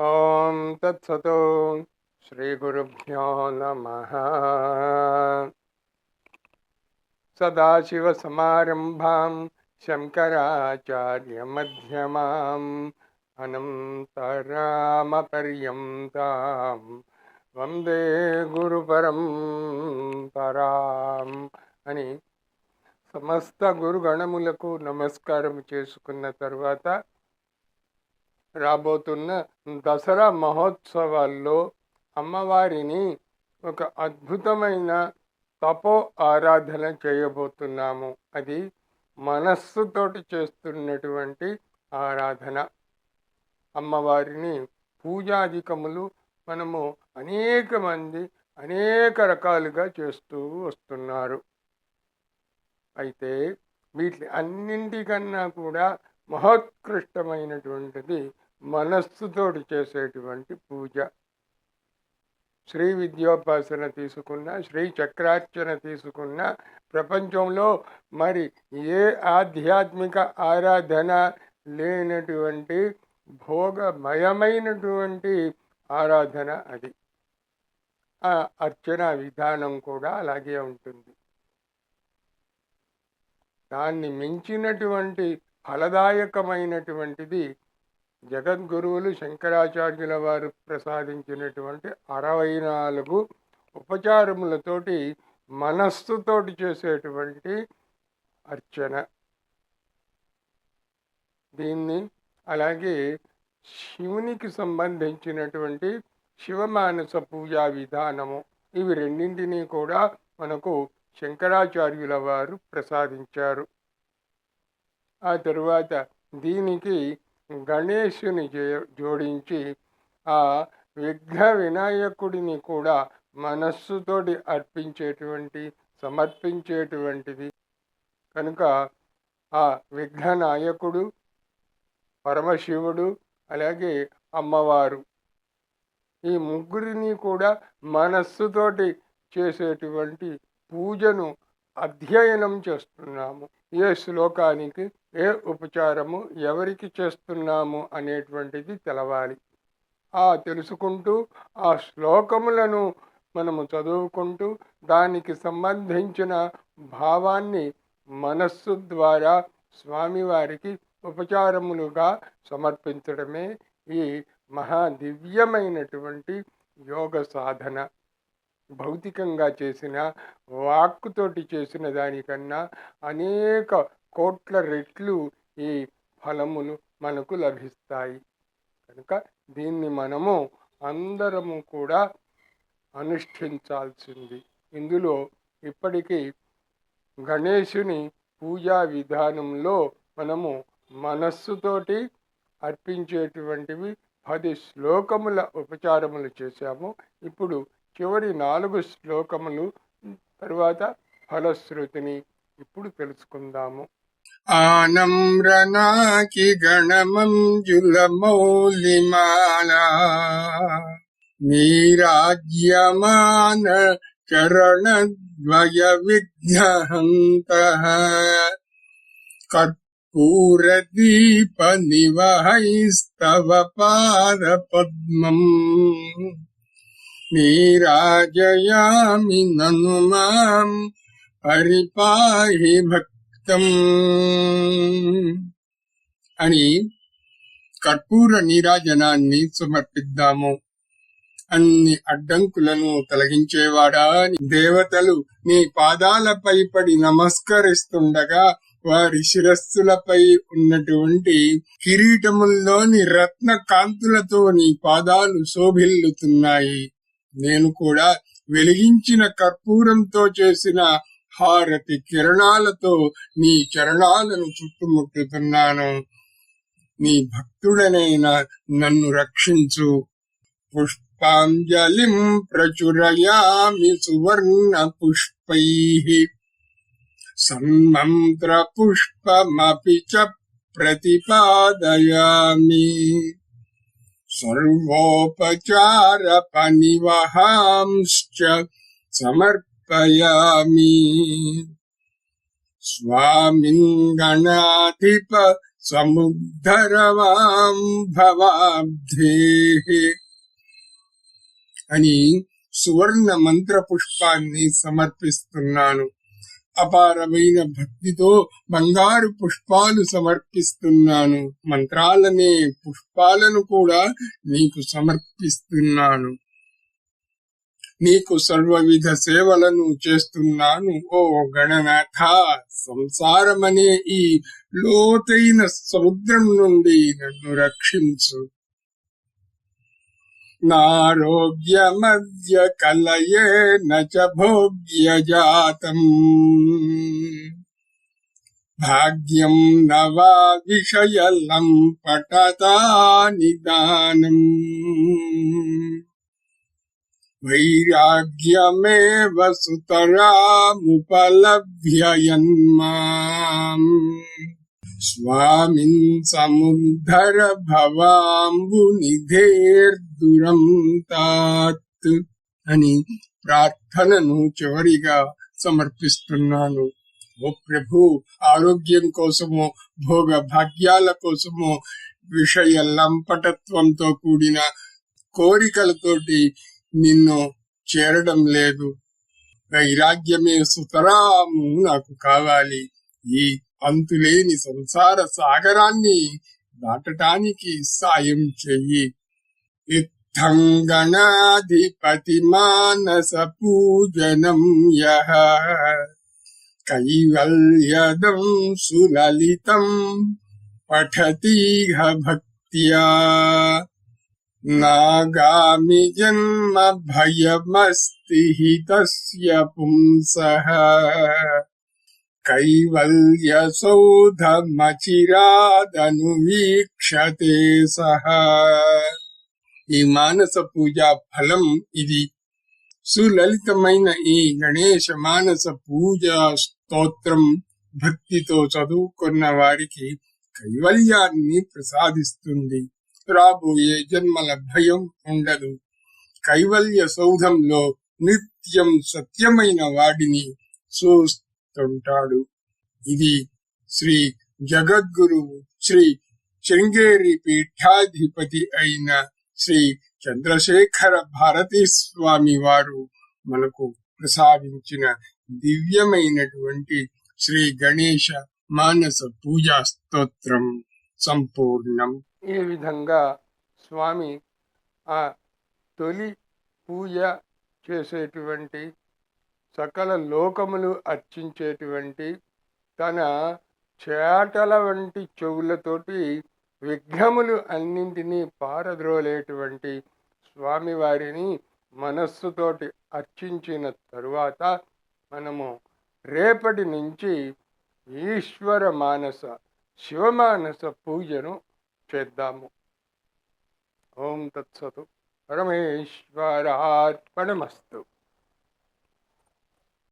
ॐ तत्सतो श्रीगुरुभ्यो नमः सदाशिवसमारम्भां शङ्कराचार्यमध्यमाम् अनन्तरामपर्यन्तां వందే గురు పరంపరాం అని సమస్త గురుగణములకు నమస్కారం చేసుకున్న తర్వాత రాబోతున్న దసరా మహోత్సవాల్లో అమ్మవారిని ఒక అద్భుతమైన తపో ఆరాధన చేయబోతున్నాము. అది మనస్సుతోటి చేస్తున్నటువంటి ఆరాధన. అమ్మవారిని పూజాధికములు మనము అనేక మంది అనేక రకాలుగా చేస్తూ వస్తున్నారు. అయితే వీటి అన్నింటికన్నా కూడా మహోత్కృష్టమైనటువంటిది మనస్సుతోటి చేసేటువంటి పూజ. శ్రీ విద్యోపాసన తీసుకున్న శ్రీ చక్రార్చన తీసుకున్న ప్రపంచంలో మరి ఏ ఆధ్యాత్మిక ఆరాధన లేనటువంటి భోగమయమైనటువంటి ఆరాధన అది. ఆ అర్చన విధానం కూడా అలాగే ఉంటుంది. దాన్ని మించినటువంటి ఫలదాయకమైనటువంటిది జగద్గురువులు శంకరాచార్యుల వారు ప్రసాదించినటువంటి అరవై నాలుగు ఉపచారములతోటి మనస్సుతోటి చేసేటువంటి అర్చన. దీన్ని అలాగే శివునికి సంబంధించినటువంటి శివమానస పూజా విధానము ఇవి రెండింటినీ కూడా మనకు శంకరాచార్యుల వారు ప్రసాదించారు. ఆ తరువాత దీనికి గణేశుని జోడించి ఆ విఘ్న వినాయకుడిని కూడా మనస్సుతోటి అర్పించేటువంటి సమర్పించేటువంటిది. కనుక ఆ విఘ్న నాయకుడు పరమశివుడు అలాగే అమ్మవారు ఈ ముగ్గురిని కూడా మనస్సుతోటి చేసేటువంటి పూజను అధ్యయనం చేస్తున్నాము. ఏ శ్లోకానికి? ఏ ఉపచారము ఎవరికి చేస్తున్నాము అనేటువంటిది తెలవాలి. ఆ తెలుసుకుంటూ ఆ శ్లోకములను మనము చదువుకుంటూ దానికి సంబంధించిన భావాన్ని మనస్సు ద్వారా స్వామివారికి ఉపచారములుగా సమర్పించడమే ఈ మహా దివ్యమైనటువంటి యోగ సాధన. భౌతికంగా చేసిన వాక్కుతోటి చేసిన దానికన్నా అనేక కోట్ల రెట్లు ఈ ఫలములు మనకు లభిస్తాయి. కనుక దీన్ని మనము అందరము కూడా అనుష్ఠించాల్సింది. ఇందులో ఇప్పటికీ గణేశుని పూజా విధానంలో మనము మనస్సుతోటి అర్పించేటువంటివి పది శ్లోకముల ఉపచారములు చేశాము. ఇప్పుడు చివరి నాలుగు శ్లోకములు తరువాత ఫలశ్రుతిని ఇప్పుడు తెలుసుకుందాము. आनम्रनाकि गणमञ्जुलमौलिमाला। नीराज्यमान चरणद्वयविघ्नहन्तः। कर्पूरदीपनिवहैस्तव पादपद्मम्। नीराजयामि ननु माम् परिपाहि भक्ति భక్తం అని కర్పూర నీరాజనాన్ని సమర్పిద్దాము. అన్ని అడ్డంకులను తొలగించేవాడా దేవతలు నీ పాదాలపై పడి నమస్కరిస్తుండగా వారి శిరస్సులపై ఉన్నటువంటి కిరీటముల్లోని రత్న కాంతులతో నీ పాదాలు శోభిల్లుతున్నాయి. నేను కూడా వెలిగించిన కర్పూరంతో చేసిన హారతి కిరణాలతో నీ చరణాలను చుట్టుముట్టుతున్నాను. నీ భక్తుడనైన నన్ను రక్షించు. పుష్పాంజలిం ప్రచురయామి సువర్ణ పుష్పై. సన్మంత్ర పుష్పమపి చ ప్రతిపాదయామి. సర్వోపచార పనివహాంశ్చ సమర్ప సమర్పయామి స్వామింగణాధిప సముద్ధరవాం భవాబ్ధే అని సువర్ణ మంత్ర పుష్పాన్ని సమర్పిస్తున్నాను. అపారమైన భక్తితో బంగారు పుష్పాలు సమర్పిస్తున్నాను. మంత్రాలనే పుష్పాలను కూడా నీకు సమర్పిస్తున్నాను. నీకు సర్వవిధ సేవలను చేస్తున్నాను ఓ గణనాథ. సంసారమనే ఈ లోతైన సముద్రం నుండి నన్ను రక్షించు. నారోగ్యమద్య కలయే నచ భోగ్య జాతం భాగ్యం నవా విషయలం పటతా నిదానం వైరాగ్యమేవ సుతరాముపలభ్యయన్మాం స్వామిన్ సముద్ధర భవాంబు నిధేర్దురం తాత్ అని ప్రార్థనను చివరిగా సమర్పిస్తున్నాను. ఓ ప్రభు ఆరోగ్యం కోసము భోగ భాగ్యాల కోసము విషయ లంపటత్వంతో కూడిన కోరికలతోటి నిన్ను చేరడం లేదు. వైరాగ్యమే సుతరాము నాకు కావాలి. ఈ అంతులేని సంసార సాగరాన్ని దాటటానికి సాయం చెయ్యి. ఇత్థం గణాధిపతి మానస పూజనం యహ కైవల్యదం సులలితం పఠతీహ భక్త్యా. నాగామి జన్మ భయమస్తి తస్య పుంస కైవల్య సౌధమచిరాదను వీక్షతే సహ ఈ మానస పూజ ఫలం ఇది. సులలితమైన ఈ గణేశ మానస పూజ స్తోత్రం భక్తితో చదువుకున్న వారికి కైవల్యాన్ని ప్రసాదిస్తుంది. రాబోయే జన్మల భయం ఉండదు. కైవల్య సౌధంలో నిత్యం సత్యమైన వాడిని చూస్తుంటాడు. ఇది శ్రీ జగద్గురువు శ్రీ శృంగేరి పీఠాధిపతి అయిన శ్రీ చంద్రశేఖర భారతీ స్వామి వారు మనకు ప్రసాదించిన దివ్యమైనటువంటి శ్రీ గణేశ మానస పూజా స్తోత్రం. సంపూర్ణం. ఈ విధంగా స్వామి ఆ తొలి పూజ చేసేటువంటి సకల లోకములు అర్చించేటువంటి తన చేటల వంటి చెవులతోటి విఘ్నములు అన్నింటినీ పారద్రోలేటువంటి స్వామివారిని మనస్సుతోటి అర్చించిన తరువాత మనము రేపటి నుంచి ఈశ్వర మానస శివమానస పూజను చేద్దాము. ఓం తత్సతు పరమేశ్వరార్పణమస్తు.